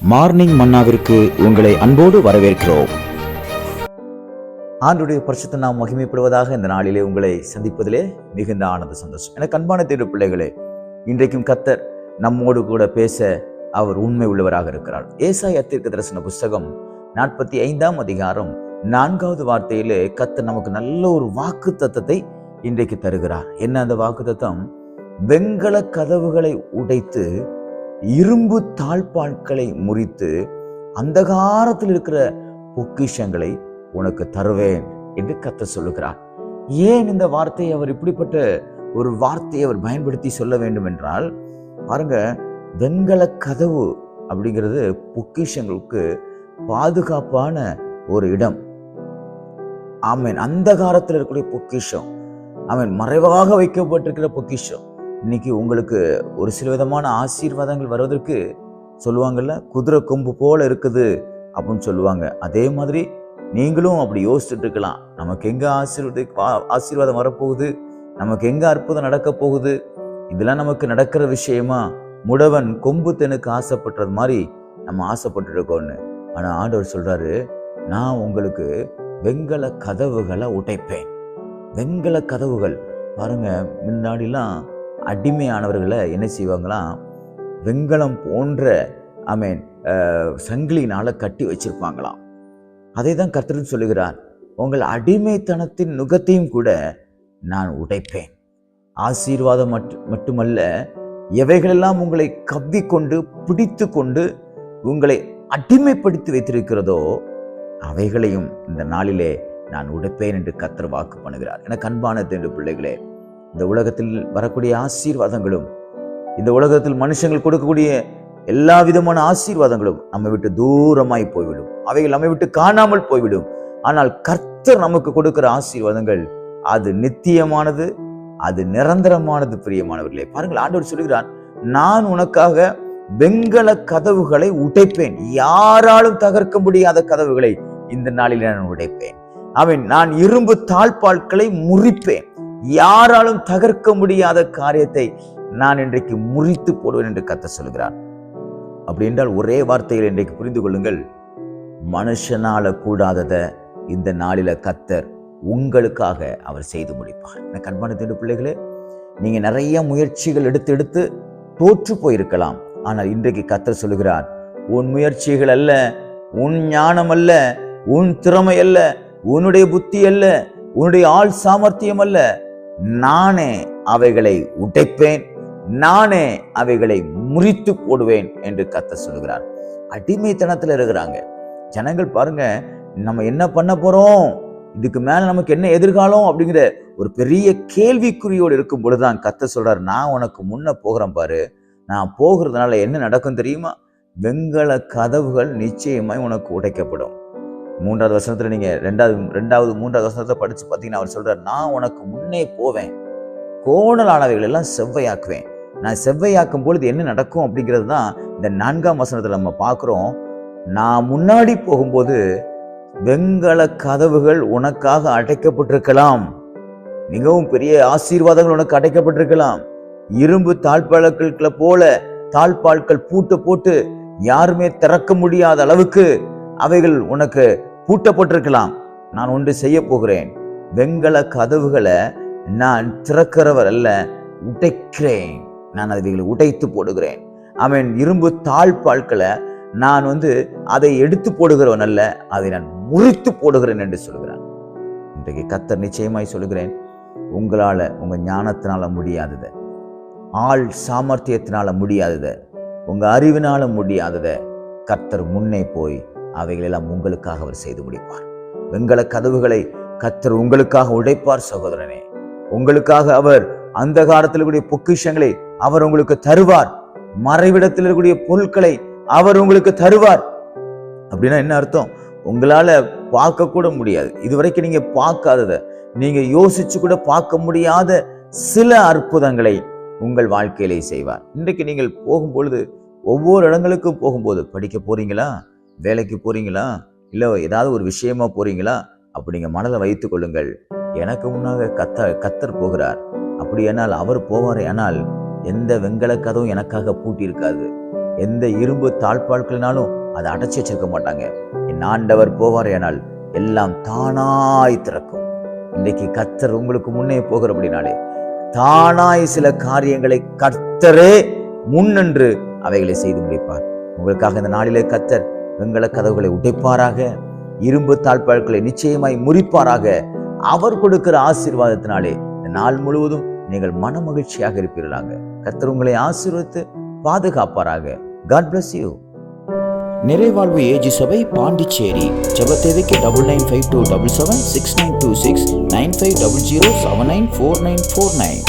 Morning மன்னாவிற்கு உங்களை அன்போடு வரவேற்கிறோம். ஆண்டுடைய பரிசுத்த நாம் மகிமைப்படுவதாக இந்த நாளிலே உங்களை சந்திப்பதிலே மிகுந்த ஆனந்த சந்தோஷம். எனக்கு அன்பான தேடு பிள்ளைகளே இன்றைக்கும் கத்தர் நம்மோடு கூட பேச அவர் உண்மை உள்ளவராக இருக்கிறார். ஏசாய் அத்திற்கு தரிசன புஸ்தகம் நாற்பத்தி ஐந்தாம் அதிகாரம் நான்காவது வார்த்தையிலே கத்தர் நமக்கு நல்ல ஒரு வாக்கு தத்தத்தை இன்றைக்கு தருகிறார். என்ன அந்த வாக்கு தத்தம் வெண்கல கதவுகளை உடைத்து இரும்பு தாழ்பாட்களை முறித்து அந்தகாரத்தில் இருக்கிற பொக்கிஷங்களை உனக்கு தருவேன் என்று கத்த சொல்லுகிறார். ஏன் இந்த வார்த்தையை அவர் இப்படிப்பட்ட ஒரு வார்த்தையை அவர் பயன்படுத்தி சொல்ல வேண்டும் என்றால் பாருங்க வெண்கல கதவு அப்படிங்கிறது பொக்கிஷங்களுக்கு பாதுகாப்பான ஒரு இடம். ஆமேன். அந்தகாரத்தில் இருக்கக்கூடிய பொக்கிஷம் ஆமீன். மறைவாக வைக்கப்பட்டிருக்கிற பொக்கிஷம். இன்னைக்கு உங்களுக்கு ஒரு சில விதமான ஆசீர்வாதங்கள் வருவதற்கு சொல்லுவாங்கல்ல குதிரை கொம்பு போல இருக்குது அப்படின்னு சொல்லுவாங்க. அதே மாதிரி நீங்களும் அப்படி யோசிச்சுட்டு இருக்கலாம். நமக்கு எங்கே ஆசீர்வாத ஆசீர்வாதம் வரப்போகுது? நமக்கு எங்கே அற்புதம் நடக்க போகுது? இதெல்லாம் நமக்கு நடக்கிற விஷயமா? முடவன் கொம்பு தெனுக்கு ஆசைப்பட்டது மாதிரி நம்ம ஆசைப்பட்டு இருக்கோம்னு. ஆனால் ஆண்டவர் சொல்றாரு நான் உங்களுக்கு வெங்கல கதவுகளை உடைப்பேன். வெண்கல கதவுகள். பாருங்க முன்னாடிலாம் அடிமையானவர்களை என்ன செய்வாங்களாம் வெங்கலம் போன்ற ஐ மீன் சங்கிலினால் கட்டி வச்சிருப்பாங்களாம். அதை தான் கர்த்தர் சொல்லுகிறார். உங்கள் அடிமைத்தனத்தின் நுகத்தையும் கூட நான் உடைப்பேன். ஆசீர்வாதம் மட்டுமல்ல எவைகளெல்லாம் உங்களை கவ்விக்கொண்டு பிடித்து கொண்டு உங்களை அடிமைப்படுத்தி வைத்திருக்கிறதோ அவைகளையும் இந்த நாளிலே நான் உடைப்பேன் என்று கத்தர் வாக்கு பண்ணுகிறார். எனக்கு அன்பான தேண்டு பிள்ளைகளே இந்த உலகத்தில் வரக்கூடிய ஆசீர்வாதங்களும் இந்த உலகத்தில் மனுஷங்கள் கொடுக்கக்கூடிய எல்லா விதமான ஆசீர்வாதங்களும் நம்மை விட்டு தூரமாய் போய்விடும். அவைகள் நம்மை விட்டு காணாமல் போய்விடும். ஆனால் கர்த்தர் நமக்கு கொடுக்கிற ஆசீர்வாதங்கள் அது நித்தியமானது அது நிரந்தரமானது பிரியமானவர்களே. பாருங்கள் ஆண்டவர் சொல்கிறான் நான் உனக்காக வெண்கல கதவுகளை உடைப்பேன். யாராலும் தகர்க்க முடியாத கதவுகளை இந்த நாளில் நான் உடைப்பேன். அவன் நான் இரும்பு தாழ்பால்களை முறிப்பேன். யாராலும் தகர்க்க முடியாத காரியத்தை நான் இன்றைக்கு முறித்து போடுவேன் என்று கத்த சொல்கிறார் அப்படி என்றால் ஒரே வார்த்தையில் இன்றைக்கு புரிந்து கொள்ளுங்கள். மனுஷனால கூடாததை இந்த நாளில கத்தர் உங்களுக்காக அவர் செய்து முடிப்பார். எனக்கு அன்பான தேடு பிள்ளைகளே நீங்க நிறைய முயற்சிகள் எடுத்து எடுத்து தோற்று போயிருக்கலாம். ஆனால் இன்றைக்கு கத்தர் சொல்லுகிறார் உன் முயற்சிகள் அல்ல உன் ஞானம் அல்ல உன் திறமை அல்ல உன்னுடைய புத்தி அல்ல உன்னுடைய ஆள் சாமர்த்தியம் அல்ல நானே அவைகளை உடைப்பேன் நானே அவைகளை முறித்து போடுவேன் என்று கத்த சொல்கிறார் அடிமைத்தனத்தில் இருக்கிறாங்க. ஜனங்கள் பாருங்க நம்ம என்ன பண்ண போறோம்? இதுக்கு மேல நமக்கு என்ன எதிர்காலம் அப்படிங்கிற ஒரு பெரிய கேள்விக்குறியோடு இருக்கும் பொழுதுதான் கத்த சொல்றாரு நான் உனக்கு முன்ன போகிறேன் பாரு. நான் போகிறதுனால என்ன நடக்கும் தெரியுமா? வெங்கல கதவுகள் நிச்சயமாய் உனக்கு உடைக்கப்படும். மூன்றாவது வசனத்தில் நீங்கள் ரெண்டாவது ரெண்டாவது மூன்றாவது வசனத்தை படித்து பார்த்தீங்கன்னா அவர் சொல்கிறார் நான் உனக்கு முன்னே போவேன். கோணலானவைகள் எல்லாம் செவ்வையாக்குவேன். நான் செவ்வையாக்கும் பொழுது என்ன நடக்கும்? அப்படிங்கிறது தான் இந்த நான்காம் வசனத்தில் நம்ம பார்க்குறோம் நான் முன்னாடி போகும்போது வெங்கல கதவுகள் உனக்காக அடைக்கப்பட்டிருக்கலாம். மிகவும் பெரிய ஆசீர்வாதங்கள் உனக்கு அடைக்கப்பட்டிருக்கலாம். இரும்பு தாழ்பாள்களை போல தாழ்பாள்கள் பூட்டு போட்டு யாருமே திறக்க முடியாத அளவுக்கு அவைகள் உனக்கு பூட்டப்பட்டிருக்கலாம். நான் ஒன்று செய்ய போகிறேன். வெண்கல கதவுகளை நான் திறக்கிறவர் அல்ல உடைக்கிறேன். நான் அவைகளை உடைத்து போடுகிறேன். அவன் இரும்பு தாழ்பாள்களை நான் வந்து அதை எடுத்து போடுகிறவன் அல்ல அதை நான் முறித்து போடுகிறேன் என்று சொல்கிறான். இன்றைக்கு கத்தர் நிச்சயமாய் சொல்லுகிறேன் உங்களால் உங்கள் ஞானத்தினால முடியாததை. ஆள் சாமர்த்தியத்தினால முடியாததை. உங்கள் அறிவினால முடியாததை. கர்த்தர் முன்னே போய் அவைகளெல்லாம் உங்களுக்காக அவர் செய்து முடிப்பார். வெண்கல கதவுகளை கத்தர் உங்களுக்காக உடைப்பார் சகோதரனே. உங்களுக்காக அவர் அந்த காலத்தில் இருக்கக்கூடிய பொக்கிஷங்களை அவர் உங்களுக்கு தருவார். மறைவிடத்தில் இருக்கக்கூடிய பொருட்களை அவர் உங்களுக்கு தருவார். அப்படின்னா என்ன அர்த்தம்? உங்களால பார்க்க கூட முடியாது. இதுவரைக்கும் நீங்க பார்க்காதத நீங்க யோசிச்சு கூட பார்க்க முடியாத சில அற்புதங்களை உங்கள் வாழ்க்கையிலே செய்வார். இன்றைக்கு நீங்கள் போகும்பொழுது ஒவ்வொரு இடங்களுக்கும் போகும்போது படிக்க போறீங்களா? வேலைக்கு போகிறீங்களா இல்லை ஏதாவது ஒரு விஷயமா போகிறீங்களா அப்படிங்க மனதை வைத்து கொள்ளுங்கள். எனக்கு முன்னாக கத்த கத்தர் போகிறார். அப்படி என்னால் அவர் போவார் ஆனால் எந்த வெங்கல கதவும் எனக்காக பூட்டி இருக்காது எந்த இரும்பு தாழ்பாள்களினாலும் அதை அடைச்சி வச்சிருக்க மாட்டாங்க. என் ஆண்டவர் போவார் ஆனால் எல்லாம் தானாய் திறக்கும். இன்றைக்கு கத்தர் உங்களுக்கு முன்னே போகிற அப்படின்னாலே தானாய் சில காரியங்களை கர்த்தரே முன்னின்று அவைகளை செய்து முடிப்பார். உங்களுக்காக இந்த நாளிலே கத்தர் வெங்கல கதவுகளை உடைப்பாராக இரும்பு தாழ்பாள்களை நிச்சயமாய் முறிப்பாராக. அவர் கொடுக்கிற ஆசீர்வாதத்தினாலே நாள் முழுவதும் நீங்கள் மன மகிழ்ச்சியாக இருப்பீர்களாக. கத்தர் உங்களை ஆசீர்வதித்து பாதுகாப்பாராக. காட் பிளஸ் யூ நிறைவாழ்வு ஏஜி சபை Pondicherry. ஜபத்தேவிக்கு double nine five two double seven six nine two six nine five double zero seven nine four nine four nine